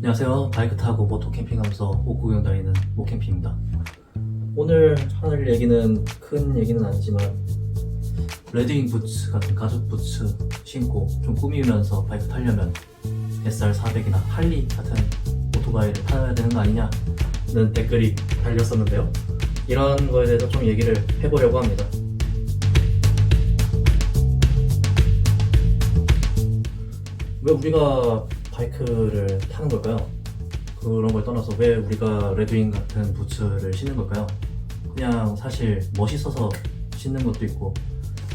안녕하세요. 바이크 타고 모토 캠핑하면서 옷 구경 다니는 모캠핑입니다. 오늘 할 얘기는 큰 얘기는 아니지만 레드윙 부츠 같은 가죽 부츠 신고 좀 꾸미면서 바이크 타려면 SR400이나 할리 같은 오토바이를 타야 되는 거 아니냐는 댓글이 달렸었는데요. 이런 거에 대해서 좀 얘기를 해보려고 합니다. 왜 우리가 바이크를 타는 걸까요? 그런 걸 떠나서 왜 우리가 레드윙 같은 부츠를 신는 걸까요? 그냥 사실 멋있어서 신는 것도 있고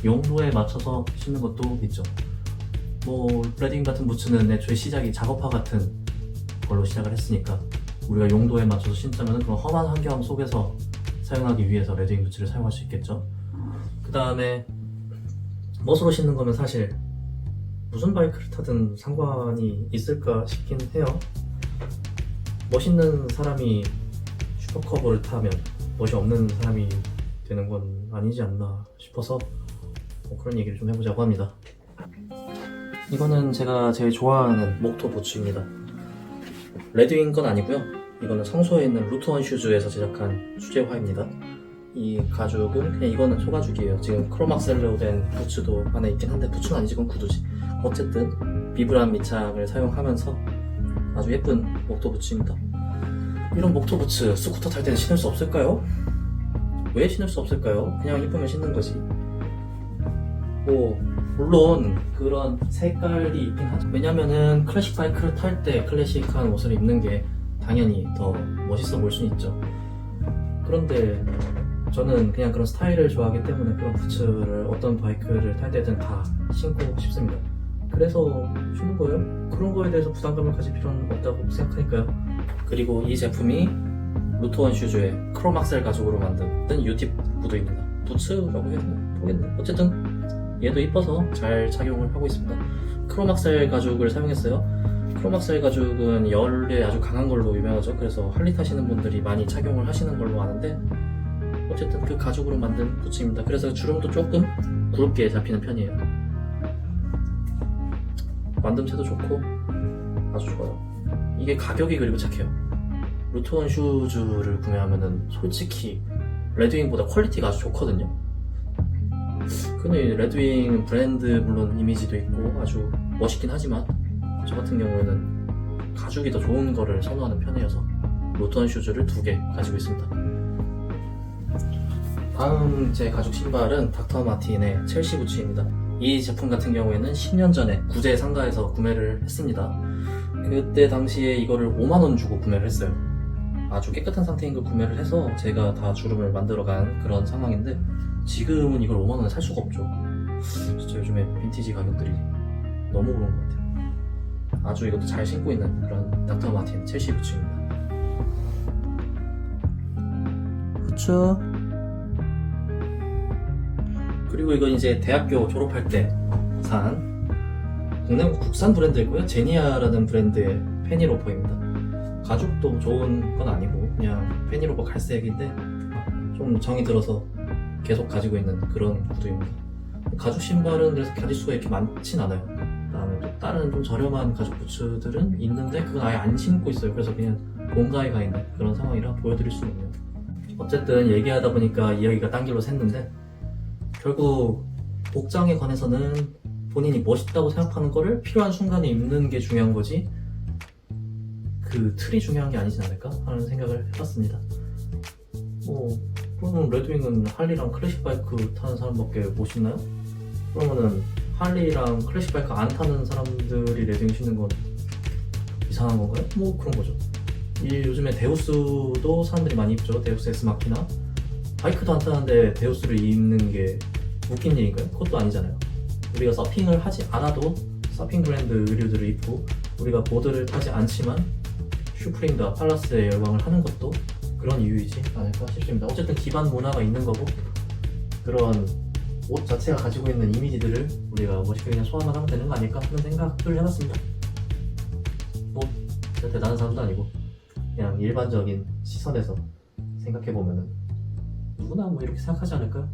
용도에 맞춰서 신는 것도 있죠. 뭐 레드윙 같은 부츠는 애초에 시작이 작업화 같은 걸로 시작을 했으니까 우리가 용도에 맞춰서 신자면 그런 험한 환경 속에서 사용하기 위해서 레드윙 부츠를 사용할 수 있겠죠. 그 다음에 멋으로 신는 거면 사실 무슨 바이크를 타든 상관이 있을까 싶긴 해요. 멋있는 사람이 슈퍼커브를 타면 멋이 없는 사람이 되는 건 아니지 않나 싶어서 뭐 그런 얘기를 좀 해보자고 합니다. 이거는 제가 제일 좋아하는 목토 부츠입니다. 레드윙 건 아니고요. 이거는 성소에 있는 루트원 슈즈에서 제작한 수제화입니다. 이 가죽은 그냥 이거는 소가죽이에요. 지금 크로막셀로 된 부츠도 안에 있긴 한데 부츠는 아니지 그건 구두지. 어쨌든 비브란 밑창을 사용하면서 아주 예쁜 목토 부츠입니다. 이런 목토 부츠 스쿠터 탈 때는 신을 수 없을까요? 왜 신을 수 없을까요? 그냥 이쁘면 신는 거지. 뭐 물론 그런 색깔이 있긴 하죠. 왜냐면은 클래식 바이크를 탈 때 클래식한 옷을 입는 게 당연히 더 멋있어 보일 수 있죠. 그런데 저는 그냥 그런 스타일을 좋아하기 때문에 그런 부츠를 어떤 바이크를 탈 때든 다 신고 싶습니다. 그래서 주는 거예요. 그런 거에 대해서 부담감을 가질 필요는 없다고 생각하니까요. 그리고 이 제품이 루트원 슈즈의 크로막셀 가죽으로 만든 유팁 구두입니다. 부츠라고 해도 모르겠네. 어쨌든 얘도 이뻐서 잘 착용을 하고 있습니다. 크로막셀 가죽을 사용했어요. 크로막셀 가죽은 열에 아주 강한 걸로 유명하죠. 그래서 할리 타시는 분들이 많이 착용을 하시는 걸로 아는데 어쨌든 그 가죽으로 만든 부츠입니다. 그래서 주름도 조금 굵게 잡히는 편이에요. 만듦새도 좋고 아주 좋아요. 이게 가격이 그리고 착해요. 루트원 슈즈를 구매하면은 솔직히 레드윙보다 퀄리티가 아주 좋거든요. 근데 레드윙 브랜드 물론 이미지도 있고 아주 멋있긴 하지만 저 같은 경우에는 가죽이 더 좋은 거를 선호하는 편이어서 루트원 슈즈를 두 개 가지고 있습니다. 다음 제 가죽 신발은 닥터 마틴의 첼시 부츠입니다. 이 제품 같은 경우에는 10년 전에 구제 상가에서 구매를 했습니다. 그때 당시에 이거를 5만원 주고 구매를 했어요. 아주 깨끗한 상태인 걸 구매를 해서 제가 다 주름을 만들어간 그런 상황인데 지금은 이걸 5만원에 살 수가 없죠. 진짜 요즘에 빈티지 가격들이 너무 오른 것 같아요. 아주 이것도 잘 신고 있는 그런 닥터 마틴 첼시 부츠입니다. 부츠 그리고 이건 이제 대학교 졸업할 때 산 국내 국산 브랜드이고요. 제니아라는 브랜드의 페니로퍼입니다. 가죽도 좋은 건 아니고 그냥 페니로퍼 갈색인데 좀 정이 들어서 계속 가지고 있는 그런 구두입니다. 가죽 신발은 그래서 가짓수가 이렇게 많진 않아요. 그다음에 또 다른 좀 저렴한 가죽 부츠들은 있는데 그건 아예 안 신고 있어요. 그래서 그냥 본가에 가 있는 그런 상황이라 보여드릴 수는 없네요. 어쨌든 얘기하다 보니까 이야기가 딴 길로 샜는데 결국 복장에 관해서는 본인이 멋있다고 생각하는 거를 필요한 순간에 입는 게 중요한 거지 그 틀이 중요한 게 아니지 않을까 하는 생각을 해봤습니다. 뭐 그러면 레드윙은 할리랑 클래식 바이크 타는 사람밖에 못 신나요? 그러면은 할리랑 클래식 바이크 안 타는 사람들이 레드윙 신는 건 이상한 건가요? 뭐 그런 거죠. 이 요즘에 데우스도 사람들이 많이 입죠. 데우스 S 마키나 바이크도 안 타는데 데우스를 입는 게 웃긴 일인가요? 그것도 아니잖아요. 우리가 서핑을 하지 않아도 서핑 브랜드 의류들을 입고 우리가 보드를 타지 않지만 슈프림과 팔라스에 열광을 하는 것도 그런 이유이지 않을까 싶습니다. 어쨌든 기반 문화가 있는 거고 그런 옷 자체가 가지고 있는 이미지들을 우리가 멋있게 그냥 소화만 하면 되는 거 아닐까 하는 생각을 해봤습니다. 뭐 대단한 사람도 아니고 그냥 일반적인 시선에서 생각해 보면은 누구나 뭐 이렇게 생각하지 않을까요?